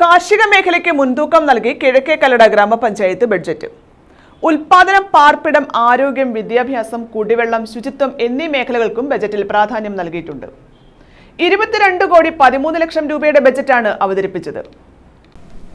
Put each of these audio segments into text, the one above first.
കാർഷിക മേഖലയ്ക്ക് മുൻതൂക്കം നൽകി കിഴക്കേക്കല്ലട ഗ്രാമപഞ്ചായത്ത് ബഡ്ജറ്റ്. ഉൽപാദനം പാർപ്പിടം ആരോഗ്യം വിദ്യാഭ്യാസം കുടിവെള്ളം ശുചിത്വം എന്നീ മേഖലകൾക്കും ബജറ്റിൽ പ്രാധാന്യം നൽകിയിട്ടുണ്ട്. ഇരുപത്തിരണ്ട് കോടി പതിമൂന്ന് ലക്ഷം രൂപയുടെ ബജറ്റാണ് അവതരിപ്പിച്ചത്.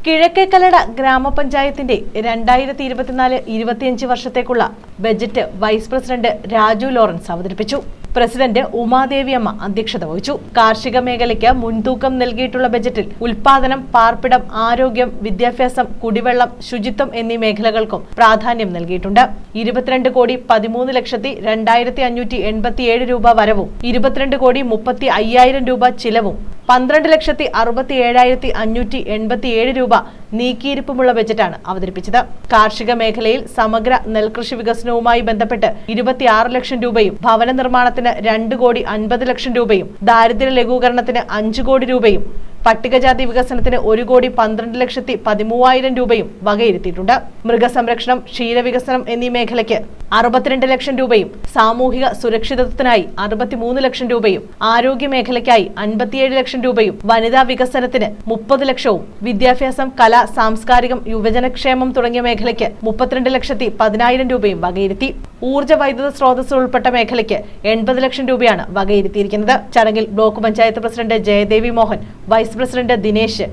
കിഴക്കേക്കല്ലട ഗ്രാമപഞ്ചായത്തിന്റെ രണ്ടായിരത്തി ഇരുപത്തിനാല് ഇരുപത്തിയഞ്ച് വർഷത്തേക്കുള്ള budget vice president Raju Lawrence അവതരിപ്പിച്ചു. പ്രസിഡന്റ് ഉമാദേവിയമ്മ അധ്യക്ഷത വഹിച്ചു. കാർഷിക മേഖലയ്ക്ക് മുൻതൂക്കം നൽകിയിട്ടുള്ള ബജറ്റിൽ ഉൽപാദനം പാർപ്പിടം ആരോഗ്യം വിദ്യാഭ്യാസം കുടിവെള്ളം ശുചിത്വം എന്നീ മേഖലകൾക്കും പ്രാധാന്യം നൽകിയിട്ടുണ്ട്. ഇരുപത്തിരണ്ട് കോടി പതിമൂന്ന് ലക്ഷത്തി രണ്ടായിരത്തി അഞ്ഞൂറ്റി എൺപത്തിയേഴ് രൂപ വരവും ഇരുപത്തിരണ്ട് കോടി മുപ്പത്തി അയ്യായിരം രൂപ ചിലവും പന്ത്രണ്ട് ലക്ഷത്തി അറുപത്തി ഏഴായിരത്തി അഞ്ഞൂറ്റി എൺപത്തിയേഴ് രൂപ നീക്കിയിരിപ്പുമുള്ള ബജറ്റാണ് അവതരിപ്പിച്ചത്. കാർഷിക മേഖലയിൽ സമഗ്ര നെൽകൃഷി വികസനവുമായി ബന്ധപ്പെട്ട് ഇരുപത്തിയാറ് ലക്ഷം രൂപയും ഭവന നിർമ്മാണത്തിന് രണ്ട് കോടി അൻപത് ലക്ഷം രൂപയും ദാരിദ്ര്യ ലഘൂകരണത്തിന് അഞ്ച് കോടി രൂപയും പട്ടികജാതി വികസനത്തിന് ഒരു കോടി പന്ത്രണ്ട് ലക്ഷത്തി പതിമൂവായിരം രൂപയും വകയിരുത്തിയിട്ടുണ്ട്. മൃഗസംരക്ഷണം ക്ഷീരവികസനം എന്നീ മേഖലയ്ക്ക് അറുപത്തിരണ്ട് ലക്ഷം രൂപയും സാമൂഹിക സുരക്ഷിതത്വത്തിനായി അറുപത്തിമൂന്ന് ലക്ഷം രൂപയും ആരോഗ്യ മേഖലയ്ക്കായി അൻപത്തിയേഴ് ലക്ഷം രൂപയും വനിതാ വികസനത്തിന് മുപ്പത് ലക്ഷവും വിദ്യാഭ്യാസം കല സാംസ്കാരികം യുവജനക്ഷേമം തുടങ്ങിയ മേഖലയ്ക്ക് മുപ്പത്തിരണ്ട് ലക്ഷത്തി പതിനായിരം രൂപയും വകയിരുത്തി. ഊർജ വൈദ്യുത സ്രോതസ് ഉൾപ്പെട്ട മേഖലയ്ക്ക് എൺപത് ലക്ഷം രൂപയാണ് വകയിരുത്തിയിരിക്കുന്നത്. ചടങ്ങിൽ block panchayat president Jayadevi Mohan vice president Dinesh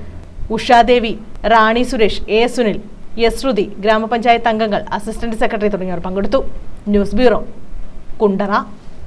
Ushadevi Rani Suresh A Sunil Yashruthi grama panchayat അംഗങ്ങൾ അസിസ്റ്റന്റ് സെക്രട്ടറി തുടങ്ങിയവർ പങ്കെടുത്തു. News bureau Kundara.